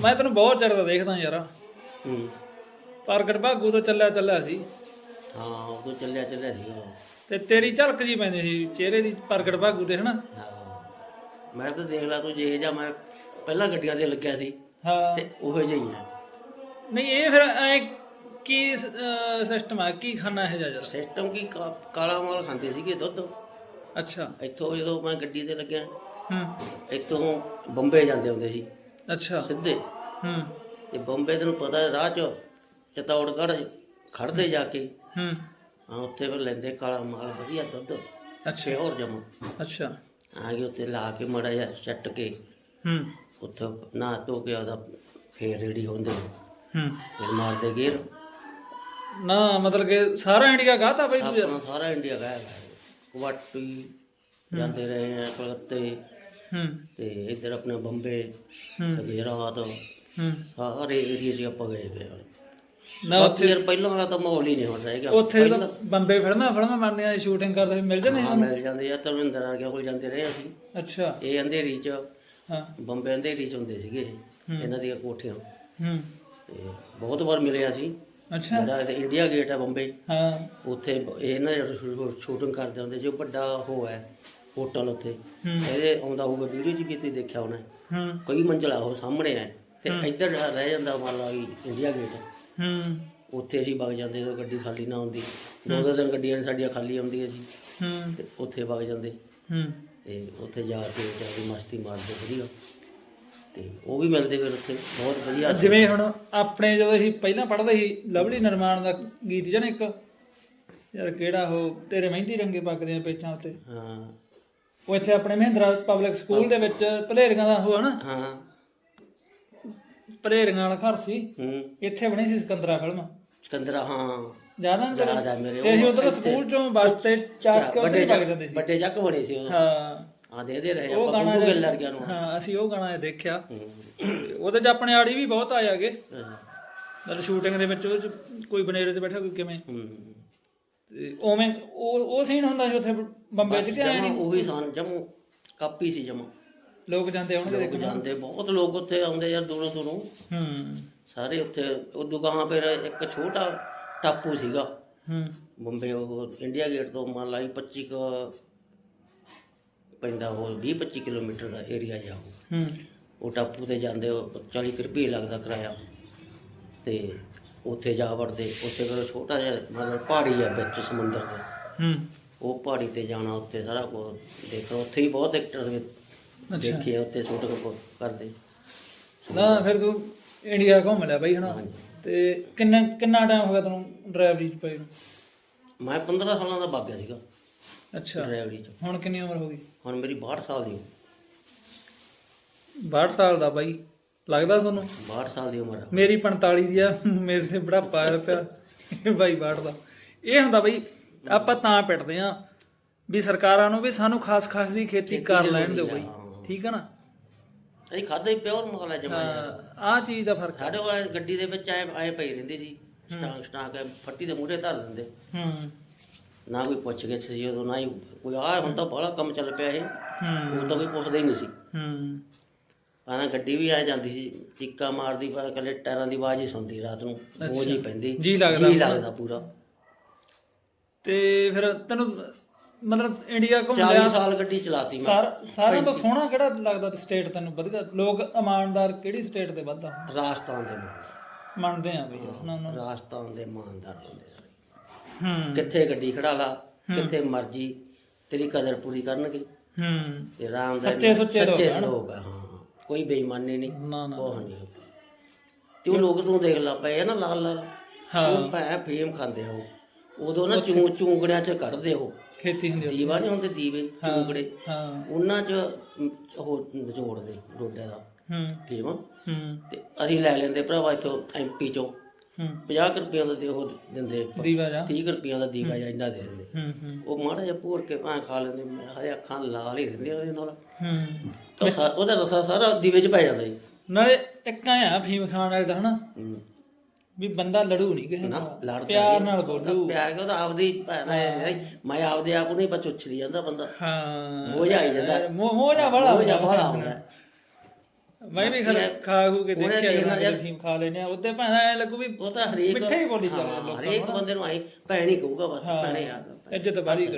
ਮੈਂ ਤੈਨੂੰ ਬਹੁਤ ਚਿਰ ਦਾ ਦੇਖਦਾ ਯਾਰ। ਹੂੰ। ਪ੍ਰਗਟ ਭਾਗੂ ਤੋਂ ਚੱਲਿਆ ਚੱਲਿਆ ਸੀ। ਹਾਂ ਉਦੋਂ ਚੱਲਿਆ ਚੱਲਿਆ ਸੀ ਉਹ। ਤੇ ਤੇਰੀ ਝਲਕ ਜੀ ਪੈਂਦੀ ਸੀ ਚਿਹਰੇ ਦੀ ਪ੍ਰਗਟ ਭਾਗੂ ਤੇ ਹਨਾ? ਹਾਂ। ਮੈਂ ਤਾਂ ਦੇਖ ਲਾ ਤੂੰ ਜੇ ਜਾਂ ਮੈਂ ਪਹਿਲਾਂ ਗੱਡੀਆਂ ਤੇ ਲੱਗਿਆ ਸੀ। ਹਾਂ। ਤੇ ਉਹੋ ਜਿਹਾ ਹੀ ਆ। ਨਹੀਂ ਇਹ ਫਿਰ ਐ ਕੀ ਸਿਸਟਮ ਆ? ਕੀ ਖਾਣਾ ਇਹ ਜਾ ਸਿਸਟਮ ਕੀ ਕਾ- ਕਾਲਾ ਮਾਲ ਖਾਂਦੇ ਸੀਗੇ ਦੁੱਧ। ਅੱਛਾ। ਇੱਥੋਂ ਜਦੋਂ ਮੈਂ ਗੱਡੀ ਤੇ ਲੱਗਿਆ ਹੂੰ। ਇੱਥੋਂ ਬੰਬੇ ਜਾਂਦੇ ਹੁੰਦੇ ਸੀ। ਅੱਛਾ। ਸਿੱਧੇ। ਹੂੰ। ਤੇ ਬੰਬੇ ਤੈਨੂੰ ਪਤਾ ਹੈ ਰਾਹ ਚ ਚਤੌੜਗੜ੍ਹ ਖੜਦੇ ਜਾ ਕੇ। ਹੂੰ। ਹਾਂ ਉੱਥੇ ਫਿਰ ਲੈਂਦੇ ਕਾਲਾ ਮਾਲ ਵਧੀਆ ਦੁੱਧ। ਅੱਛਾ। ਹੋਰ ਜਮਾ। ਅੱਛਾ। ਆ ਕੇ ਉੱਤੇ ਲਾ ਕੇ ਮੜਾ ਜਾ ਛੱਟ ਕੇ। ਹੂੰ। ਉੱਥੇ ਨਹਾ ਧੋ ਕੇ ਉਹਦਾ ਫੇਰ ਰੈਡੀ ਹੁੰਦੇ। ਹੂੰ। ਫਿਰ ਮਾਰਦੇ ਗੇਰ। ਨਾ ਮਤਲਬ ਕਿ ਸਾਰਾ ਇੰਡੀਆ ਗਾਤਾ ਬਈ ਤੂੰ। ਆਪਣਾ ਸਾਰਾ ਇੰਡੀਆ ਗਾਇਆ। ਕੁਵਾਟੀ ਜਾਂਦੇ ਰਹੇ ਆ ਕਲਕੱਤੇ। ਹੂੰ। ਤੇ ਇੱਧਰ ਆਪਣੇ ਬੰਬੇ ਹੂੰ। ਗੁਜਰਾਤ ਹੂੰ। ਸਾਰੇ ਏਰੀਆ 'ਚ ਆਪਾਂ ਗਏ ਪਏ ਹਾਂ। ਨਾ ਯਾਰ ਪਹਿਲਾਂ ਵਾਲਾ ਤਾਂ ਮਾਹੌਲ ਹੀ ਨਹੀਂ ਹੁਣ ਰਹਿ ਗਿਆ। ਉੱਥੇ ਬੰਬੇ ਫਿਲਮਾਂ ਫਿਲਮਾਂ ਬਣਦੀਆਂ ਸੀ ਸ਼ੂਟਿੰਗ ਕਰਦੇ ਮਿਲ ਜਾਂਦੇ ਹਾਂ ਮਿਲ ਜਾਂਦੇ ਆ ਧਰਮਿੰਦਰ ਵਰਗਿਆਂ ਕੋਲ ਜਾਂਦੇ ਰਹੇ ਅਸੀਂ। ਅੱਛਾ। ਇਹ ਅੰਧੇਰੀ 'ਚ ਹਾਂ। ਬੰਬੇ ਅੰਧੇਰੀ 'ਚ ਹੁੰਦੇ ਸੀਗੇ ਇਹ, ਇਹਨਾਂ ਦੀਆਂ ਕੋਠੀਆਂ। ਹੂੰ। ਤੇ ਬਹੁਤ ਵਾਰ ਮਿਲਿਆ ਸੀ। ਅੱਛਾ। ਜਿਹੜਾ ਇਹ ਇੰਡੀਆ ਗੇਟ ਹੈ ਬੰਬੇ। ਹਾਂ। ਉੱਥੇ ਇਹ ਨਾ ਸ਼ੂਟਿੰਗ ਕਰਦੇ ਹੁੰਦੇ ਸੀ ਵੱਡਾ ਉਹ ਹੈ। ਹੋਟਲ ਉੱਥੇ। ਇਹਦੇ ਆਉਂਦਾ ਹੋਊਗਾ ਵੀਡੀਓ 'ਚ ਵੀ ਤੇ ਦੇਖਿਆ ਹੋਣਾ। ਹੂੰ। ਕਈ ਮੰਜ਼ਲਾ ਉਹ ਸਾਹਮਣੇ ਹੈ ਤੇ ਇੱਧਰ ਰਹਿ ਜਾਂਦਾ ਮੰਨ ਲਾ ਵੀ ਇੰਡੀਆ ਗੇਟ। ਹੂੰ। ਉੱਥੇ ਅਸੀਂ ਵਗ ਜਾਂਦੇ ਜਦੋਂ ਗੱਡੀ ਖਾਲੀ ਨਾ ਹੁੰਦੀ। ਦੋ ਦੋ ਦਿਨ ਗੱਡੀਆਂ ਸਾਡੀਆਂ ਖਾਲੀ ਆਉਂਦੀਆਂ ਸੀ ਹੂੰ। ਤੇ ਉੱਥੇ ਵਗ ਜਾਂਦੇ। ਹੂੰ। ਤੇ ਉੱਥੇ ਜਾ ਕੇ ਜਾ ਕੇ ਮਸਤੀ ਮਾਰਦੇ ਵਧੀਆ। ਤੇ ਉਹ ਵੀ ਮਿਲਦੇ ਫਿਰ ਉੱਥੇ। ਬਹੁਤ ਵਧੀਆ। ਜਿਵੇਂ ਹੁਣ ਆਪਣੇ ਜਦੋਂ ਅਸੀਂ ਪਹਿਲਾਂ ਪੜ੍ਹਦੇ ਸੀ ਲਵਲੀ ਨਿਰਮਾਣ ਦਾ ਗੀਤ ਜਨ ਇੱਕ? ਯਾਰ ਕਿਹੜਾ ਉਹ? ਤੇਰੇ ਮਹਿੰਦੀ ਰੰਗੇ ਪੱਕਦੀਆਂ ਪੇਚਾਂ ਉੱਤੇ। ਹਾਂ। ਉਹ ਇੱਥੇ ਆਪਣੇ ਮਹਿੰਦਰਾ ਪਬਲਿਕ ਸਕੂਲ ਦੇ ਵਿੱਚ ਭਲੇਰੀਆਂ ਦਾ ਉਹ ਹਨਾ ਹਾਂ ਭਲੇਰੀਆਂ ਵਾਲਾ ਘਰ ਸੀ। ਹੂੰ। ਇੱਥੇ ਬਣੀ ਸੀ ਸਿਕੰਦਰਾ ਫਿਲਮ। ਸਿਕੰਦਰਾ ਹਾਂ। ਜ਼ਿਆਦਾ ਨਾ ਆ ਮੇਰੇ ਤੇ ਅਸੀਂ ਉਧਰ ਸਕੂਲ ਚੋਂ ਬੱਸ ਤੇ ਚੱਕ ਕੇ ਵੱਡੇ ਚੱਕ ਜਾਂਦੇ ਸੀ। ਵੱਡੇ ਚੱਕ ਬਣੇ ਸੀ ਹਾਂ। ਆ ਦੇ ਦੇ ਰਹੇ ਆਪਾਂ ਗੁੱਗੂ ਗਿੱਲ ਨੂੰ। ਹਾਂ ਅਸੀਂ ਉਹ ਗਾਣਾ ਦੇਖਿਆ। ਉਹਦੇ ਚ ਆਪਣੇ ਆੜੀ ਵੀ ਬਹੁਤ ਆਏ ਆਗੇ ਹਾਂ। ਮਤਲਬ ਸ਼ੂਟਿੰਗ ਦੇ ਵਿੱਚ ਕੋਈ ਬਨੇਰੇ ਤੇ ਬੈਠਾ ਕੋਈ ਕਿਵੇਂ। ਹੂੰ। ਤੇ ਉਵੇਂ ਉਹ ਉਹ ਸੀਨ ਹੁੰਦਾ ਸੀ ਉੱਥੇ ਬੰਬੇ ਚ ਕਿ ਐਂ ਜਮਾ ਨੀ? ਉਹੀ ਸਾਨ ਜਮੂ ਕਾਪੀ ਸੀ ਜਮਾ। ਲੋਕ ਜਾਂਦੇ ਹੋਣਗੇ ਲੋਕ ਦੇਖਣ। ਜਾਂਦੇ ਬਹੁਤ ਲੋਕ ਉੱਥੇ ਆਉਂਦੇ ਯਾਰ ਦੂਰੋਂ ਦੂਰੋਂ। ਹੂੰ। ਸਾਰੇ ਉੱਥੇ ਉਹ ਦੁਕਾਨਾਂ ਪਰ ਇੱਕ ਛੋਟਾ ਟਾਪੂ ਸੀਗਾ। ਹੂੰ। ਬੰਬੇ ਉਹ ਇੰਡੀਆ ਗੇਟ ਤੋਂ ਮੰਨ ਲਾ ਵੀ 25 ਕੁ ਪੈਂਦਾ ਉਹ 20 25 ਕਿਲੋਮੀਟਰ ਦਾ ਏਰੀਆ ਜਾ ਉਹ। ਹੂੰ। ਉਹ ਟਾਪੂ ਤੇ ਜਾਂਦੇ ਉਹ 40 ਕੁ ਰੁਪਏ ਲੱਗਦਾ ਕਿਰਾਇਆ। ਤੇ ਉੱਥੇ ਜਾ ਵੜਦੇ ਉੱਥੇ ਫਿਰ ਛੋਟਾ ਜਿਹਾ ਮਤਲਬ ਪਹਾੜੀ ਆ ਵਿੱਚ ਸਮੁੰਦਰ ਦੇ। ਹੂੰ। ਉਹ ਪਹਾੜੀ ਤੇ ਜਾਣਾ ਉੱਥੇ ਸਾਰਾ ਕੁਝ ਦੇਖੋ ਉੱਥੇ ਹੀ ਬਹੁਤ ਐਕਟਰ ਦੇ ਦੇਖੇ ਆ ਉੱਥੇ ਸ਼ੂਟਿੰਗ ਕਰਦੇ। ਨਾ ਫਿਰ ਤੂੰ ਇੰਡੀਆ ਘੁੰਮ ਲਿਆ ਬਈ ਹਨਾ? ਤੇ ਕਿੰਨਾ ਕਿੰਨਾ ਟਾਈਮ ਹੋ ਗਿਆ ਤੈਨੂੰ ਡਰਾਈਵਰੀ ਚ ਪਈ ਨੂੰ? ਮੈਂ 15 ਸਾਲਾਂ ਦਾ ਵਗ ਗਿਆ ਸੀਗਾ। ਅੱਛਾ। ਡਰਾਈਵਰੀ ਚ ਹੁਣ ਕਿੰਨੀ ਉਮਰ ਹੋ ਗਈ? ਹੁਣ ਮੇਰੀ 62 ਸਾਲ ਦੀ। 62 ਸਾਲ ਦਾ ਬਾਈ। ਲੱਗਦਾ ਤੁਹਾਨੂੰ? 62 ਸਾਲ ਦੀ ਉਮਰ ਆ। ਮੇਰੀ 45 ਦੀ ਆ ਮੇਰੇ ਤੇ ਬੜਾ ਪਾਇਆ ਪਿਆ। ਇਹ ਬਾਈ ਬਾੜ ਦਾ। ਇਹ ਹੁੰਦਾ ਬਈ ਆਪਾਂ ਤਾਂ ਪਿੱਟਦੇ ਆ ਵੀ ਸਰਕਾਰਾਂ ਨੂੰ ਵੀ ਸਾਨੂੰ ਖਾਸ ਖਾਸ ਦੀ ਖੇਤੀ ਕਰ ਲੈਣ ਦਿਓ ਬਈ। ਠੀਕ ਹੈ ਨਾ? ਅਸੀਂ ਖਾਦੇ ਪਿਓਰ ਮਾਲ ਆ ਜਮਾ ਆ ਚੀਜ਼ ਦਾ ਫ਼ਰਕ ਸਾਡੇ ਕੋਲ ਗੱਡੀ ਦੇ ਵਿੱਚ ਆਏ ਆਏ ਪਈ ਰਹਿੰਦੀ ਸੀ। ਸਟਾਕ ਸਟਾਕ ਫੱਟੀ ਦੇ ਮੂਹਰੇ ਧਰ ਦਿੰਦੇ। ਹੂੰ। ਨਾ ਕੋਈ ਪੁੱਛ ਗਿਆ ਸੀ ਉਦੋਂ ਨਾ ਹੀ ਕੋਈ ਆ ਹੁਣ ਤਾਂ ਬੜਾ ਕੰਮ ਚੱਲ ਪਿਆ ਇਹ। ਹੂੰ। ਉਹ ਤਾਂ ਕੋਈ ਪੁੱਛਦਾ ਹੀ ਨਹੀਂ ਸੀ। ਹੂੰ। ਆਣਾ ਗੱਡੀ ਵੀ ਆ ਜਾਂਦੀ ਸੀ ਚੀਕਾਂ ਮਾਰਦੀ ਪਾ ਕੱਲੇ ਟਾਇਰਾਂ ਦੀ ਆਵਾਜ਼ ਹੀ ਸੁਣਦੀ ਰਾਤ ਨੂੰ ਬੋਝ ਹੀ ਪੈਂਦੀ ਜੀ ਲੱਗਦਾ ਜੀ ਲੱਗਦਾ ਪੂਰਾ। ਤੇ ਫਿਰ ਤੈਨੂੰ ਮਤਲਬ ਇੰਡੀਆ ਘੁੰਮ 40 ਲਿਆ ਸਾਲ ਗੱਡੀ ਚਲਾਤੀ ਮੈਂ। ਸਾਰ ਤੋਂ ਸੋਹਣਾ ਕਿਹੜਾ ਲੱਗਦਾ ਸਟੇਟ ਤੈਨੂੰ ਵਧੀਆ? ਲੋਕ ਇਮਾਨਦਾਰ ਕਿਹੜੀ ਸਟੇਟ ਦੇ ਵੱਧਾ ਰਾਜਸਥਾਨ ਦੇ ਮਾਨ- ਮੰਨਦੇ ਆ ਬਈ ਉਹਨਾਂ ਨੂੰ। ਰਾਜਸਥਾਨ ਦੇ ਇਮਾਨਦਾਰ ਬੰਦੇ ਹੂੰ। ਕਿੱਥੇ ਗੱਡੀ ਖੜਾ ਲਾ ਕਿੱਥੇ ਮਰਜ਼ੀ ਤੇਰੀ ਕਦਰ ਪੂਰੀ ਕਰਨਗੇ। ਹੂੰ। ਤੇ ਰਾਮ ਦਾ ਸੱਚੇ ਸੁੱਚੇ ਲੋਕ ਨਾ। ਹਾਂ। ਕੋਈ ਬੇਈਮਾਨੀ ਨਾ ਉਹ ਨਹੀਂ ਹੁੰਦੀ। ਤੇ ਉਹ ਲੋਕ ਤੂੰ ਦੇਖ ਲਾ ਪਏ ਆ ਨਾ ਲਾਲ ਲਾਲ। ਹਾਂ। ਉਹ ਭੈ ਫੇਮ ਖਾਂਦੇ ਆ ਉਹ। ਉਦੋਂ ਨਾ ਚੂੰ ਚੂੰਗੜਿਆਂ ਚ ਕੱਢਦੇ ਉਹ। ਖੇਤੀ ਹੁੰਦੀ। ਦੀਵਾ ਨਹੀਂ ਹੁੰਦੇ ਦੀਵੇ ਚੂੰਗੜੇ। ਹਾਂ। ਉਹਨਾਂ ਚ ਅਮ, ਉਹ ਨਿਚੋੜਦੇ ਰੋਡਿਆਂ ਦਾ। ਹੂੰ। ਫੇਮ ਹੂੰ। ਤੇ ਅਸੀਂ ਲੈ ਲੈਂਦੇ ਭਰਾਵਾ ਇੱਥੋਂ ਐਮਪੀ ਚੋਂ। ਹੂੰ 50 ਰੁਪਏ ਦਾ ਤੇ ਉਹ ਦਿੰਦੇ ਦੀਵਾ ਜਾ। 30 ਰੁਪਏ ਦਾ ਦੀਵਾ ਜਾਂ ਇੰਨਾ ਦੇ ਦਿੰਦੇ। ਹੂੰ ਹੂੰ। ਉਹ ਮਾੜਾ ਜਿਹਾ ਭੋਰ ਕੇ ਭਾਂ ਖਾ ਲੈਂਦੇ। ਹਰੇ ਅੱਖਾਂ ਲਾਲ ਹੀ ਰਹਿੰਦੀਆਂ ਉਹਦੇ ਨਾਲ। ਹੂੰ। ਉਹ ਸਾ- ਉਹਦਾ ਰਸਾ ਸਾਰਾ ਦੀਵੇ ਚ ਪੈ ਜਾਂਦਾ ਜੀ। ਨਾਲੇ ਇੱਕ ਆ ਫੀਮ ਖਾਣ ਵਾਲੇ ਦਾ ਹਨਾ। ਹੂੰ। ਵੀ ਬੰਦਾ ਲੜੂ ਨਹੀਂ ਕਿਸੇ ਨਾ ਨਾਲ। ਲੜਦਾ ਪਿਆਰ। ਨਾਲ ਬੋਲੂ। ਪਿਆਰ ਕਿ ਉਹਦਾ ਆਪਦੀ ਭੈਣ ਹੈ। ਮੈਂ ਆਪਦੇ ਆਪ ਨੂੰ ਨਹੀਂ ਪਛ ਉਛਲੀ ਜਾਂਦਾ ਬੰਦਾ। ਹਾਂ। ਮੋਹ ਜਿਹਾ ਆਈ ਜਾਂਦਾ। ਮੋਹ ਮੋਹ ਜਾ ਵਾਲਾ ਉਹ ਜਾ ਹੁੰਦਾ। ਮੈਂ ਵੀ ਖਾ ਖਾ ਖੂ ਕੇ ਦੇਖਿਆ ਦੇਖਣਾ ਯਾਰ- ਫੀਮ ਖਾ ਲੈਨੇ ਆ ਉੱਤੇ ਭਾਵੇਂ ਐ ਲੱਗੂ ਵੀ ਉਹ ਤਾਂ ਹਰੇਕ ਮਿੱਠਾ ਹੀ ਬੋਲੀ ਚੱਲਦਾ ਹਰੇਕ ਬੰਦੇ ਨੂੰ ਆਈ ਭੈਣ ਹੀ ਕਹੂਗਾ ਬਸ ਭੈਣੇ ਆ ਇੱਜ਼ਤ ਬਾਰੀ ਕਰੇ।